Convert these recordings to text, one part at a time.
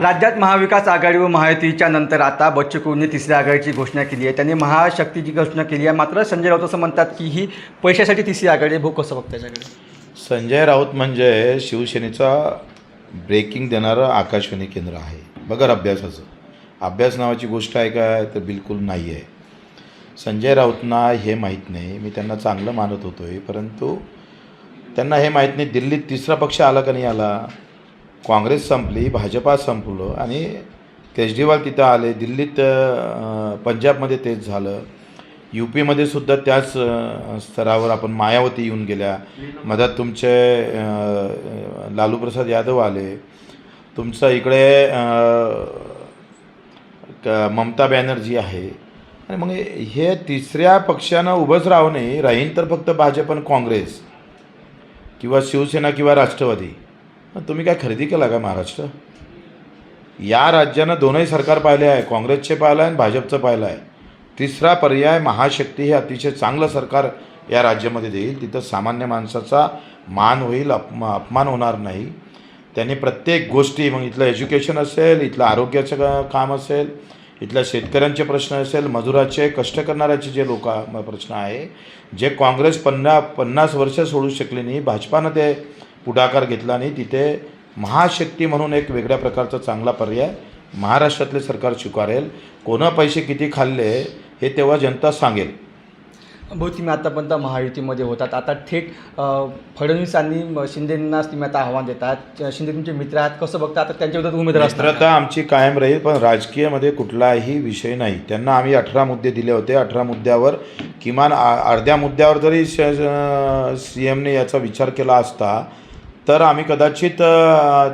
राज्यात महाविकास आघाडी व महायुतीच्या नंतर आता बच्चू कडूंनी तिसऱ्या आघाडीची घोषणा केली आहे. त्यांनी महाशक्तीची घोषणा केली आहे. मात्र संजय राऊत असं म्हणतात की ही पैशासाठी तिसरी आघाडी आहे. भाऊ कसं बघ त्याच्याकडे संजय राऊत म्हणजे शिवसेनेचा ब्रेकिंग देणारं आकाशवाणी केंद्र आहे. बगर अभ्यासाचं. अभ्यास नावाची गोष्ट आहे का तर बिलकुल नाही आहे. संजय राऊतना हे माहीत नाही. मी त्यांना चांगलं मानत होतो आहे परंतु त्यांना हे माहीत नाही. दिल्लीत तिसरा पक्ष आला का नाही आला? काँग्रेस संपली भाजपा संपलं आणि केजरीवाल तिथं आले. दिल्लीत पंजाबमध्ये तेच झालं. यू पीमध्ये सुद्धा त्याच स्तरावर आपण मायावती येऊन गेल्या. मधात तुमचे लालूप्रसाद लालू प्रसाद यादव आले. तुमचं इकडे ममता बॅनर्जी आहे. आणि मग हे तिसऱ्या पक्षानं उभंच राहू नये राहीन तर फक्त भाजप आणि काँग्रेस किंवा शिवसेना किंवा राष्ट्रवादी. तुम्ही काय खरेदी केला का महाराष्ट्र? या राज्यानं दोनही सरकार पाहिले आहे. काँग्रेसचे पाहिलं आहे आणि भाजपचं पाहिलं आहे. तिसरा पर्याय महाशक्ती हे अतिशय चांगलं सरकार या राज्यामध्ये देईल. तिथं सामान्य माणसाचा मान होईल अपमा अपमान होणार नाही. त्यांनी प्रत्येक गोष्टी मग इथलं एज्युकेशन असेल इथलं आरोग्याचं का- काम असेल इथल्या शेतकऱ्यांचे प्रश्न असेल मजुराचे कष्ट करणाऱ्याचे जे लोक प्रश्न आहे जे काँग्रेस पन्ना पन्नास वर्ष सोडू शकले नाही भाजपानं ते पुढाकार घेतला नाही तिथे महाशक्ती म्हणून एक वेगळ्या प्रकारचा चांगला पर्याय महाराष्ट्रातले सरकार स्वीकारेल. कोणं पैसे किती खाल्ले हे तेव्हा जनता सांगेल. भाऊ तुम्ही आतापर्यंत महायुतीमध्ये होतात. आता थेट फडणवीसांनी शिंदेंनाच तुम्ही आता आव्हान देतात. शिंदे तुमचे मित्र आहेत कसं बघता? आता त्यांच्या विरोधात उमेदवार असतात. मित्रता आमची कायम राहील पण राजकीयमध्ये कुठलाही विषय नाही. त्यांना आम्ही अठरा मुद्दे दिले होते. अठरा मुद्द्यावर किमान अर्ध्या मुद्द्यावर जरी सी एमने याचा विचार केला असता तर आम्ही कदाचित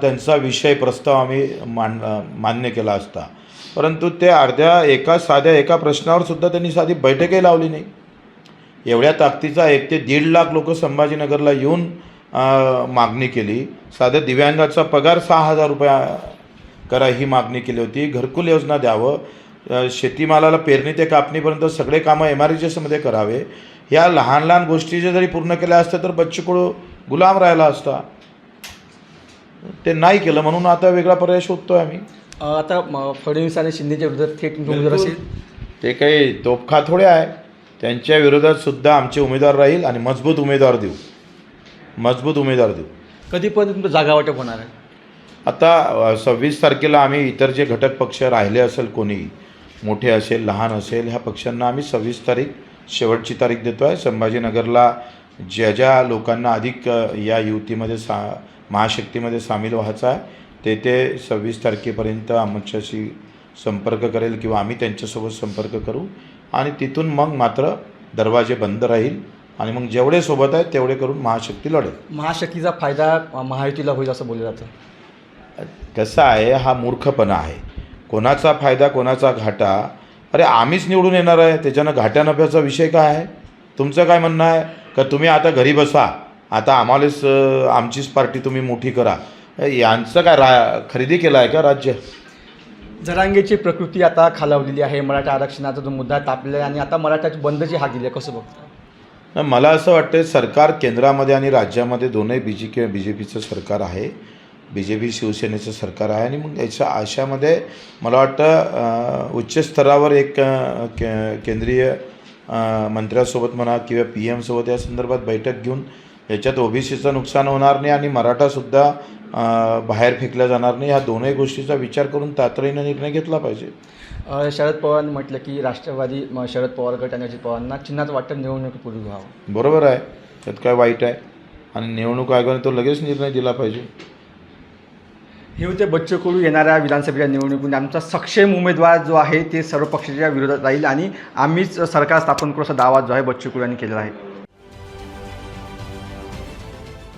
त्यांचा विषय प्रस्ताव आम्ही मान मान्य केला असता. परंतु ते अर्ध्या एका साध्या एका प्रश्नावर सुद्धा त्यांनी साधी बैठकही लावली नाही. एवढ्या ताकदीचा एक ते दीड लाख लोक संभाजीनगरला येऊन मागणी केली. साध्या दिव्यांगाचा पगार सहा हजार रुपया करा ही मागणी केली होती. घरकुल योजना द्यावं. शेतीमालाला पेरणी ते कापणीपर्यंत सगळे कामं एम आर एसमध्ये करावे. या लहान लहान गोष्टी जरी पूर्ण केल्या असत्या तर बच्चू गुलाम राहिला असता. ते नाही केलं म्हणून आता वेगळा पर्याय शोधतोय आम्ही. आता म- फडणवीस आणि शिंदेच्या विरोधात थेट उमेदवार असेल? ते काही तोपखा थोडे आहे. त्यांच्या विरोधात सुद्धा आमचे उमेदवार राहील आणि मजबूत उमेदवार देऊ. मजबूत उमेदवार देऊ. कधीपर्यंत तुमचं जागा वाटप होणार आहे? आता सव्वीस तारखेला आम्ही इतर जे घटक पक्ष राहिले असेल कोणी मोठे असेल लहान असेल ह्या पक्षांना आम्ही सव्वीस तारीख शेवटची तारीख देतो आहे संभाजीनगरला ज्या ज्या लोकांना अधिक अ, या युतीमध्ये सा महाशक्तीमध्ये सामील व्हायचं आहे. ते ते सव्वीस तारखेपर्यंत आमच्याशी संपर्क करेल किंवा आम्ही त्यांच्यासोबत संपर्क करू. आणि तिथून मग मात्र दरवाजे बंद राहील. आणि मग जेवढे सोबत आहेत तेवढे करून महाशक्ती लढेल. महाशक्तीचा फायदा महायुतीला होईल असं बोललं जातं. कसं आहे हा मूर्खपणा आहे. कोणाचा फायदा कोणाचा घाटा? अरे आम्हीच निवडून येणार आहे. त्याच्यानं घाट्या नफ्याचा विषय काय आहे? तुमचं काय म्हणणं आहे? का तुम्ही आता घरी बसा? आता आम्हालाच आमचीच पार्टी तुम्ही मोठी करा. यांचं काय रा खरेदी केलं आहे का राज्य? जरांगेची प्रकृती आता खालावलेली आहे. मराठा आरक्षणाचा जो मुद्दा तापलेला आहे आणि आता मराठाची बंदची हाक दिली आहे. कसं बघता मला असं वाटतं सरकार केंद्रामध्ये आणि राज्यामध्ये दोनही बी जे के बी जे पीचं सरकार आहे. बी जे पी शिवसेनेचं सरकार आहे. आणि मग याच्या आशामध्ये मला वाटतं उच्च स्तरावर एक केंद्रीय मंत्र्यासोबत म्हणा किंवा पी एमसोबत या संदर्भात बैठक घेऊन याच्यात ओबीसीचं नुकसान होणार नाही आणि मराठासुद्धा बाहेर फेकला जाणार नाही. ह्या दोनही गोष्टीचा विचार करून तातडीनं निर्णय घेतला पाहिजे. शरद पवारांनी म्हटलं की राष्ट्रवादी शरद पवार गट आणि अजित पवारांना चिन्हाचं वाटप निवडणुकीपूर्वी व्हावं. बरोबर आहे. त्यात काय वाईट आहे? आणि निवडणूक आयोगाने तो लगेच निर्णय दिला पाहिजे. हे होते बच्चू कडू येणाऱ्या विधानसभेच्या निवडणुकीत आमचा सक्षम उमेदवार जो आहे ते सर्व पक्षाच्या विरोधात राहील आणि आम्हीच सरकार स्थापन करू असा दावा जो आहे बच्चू कडू यांनी केलेला आहे.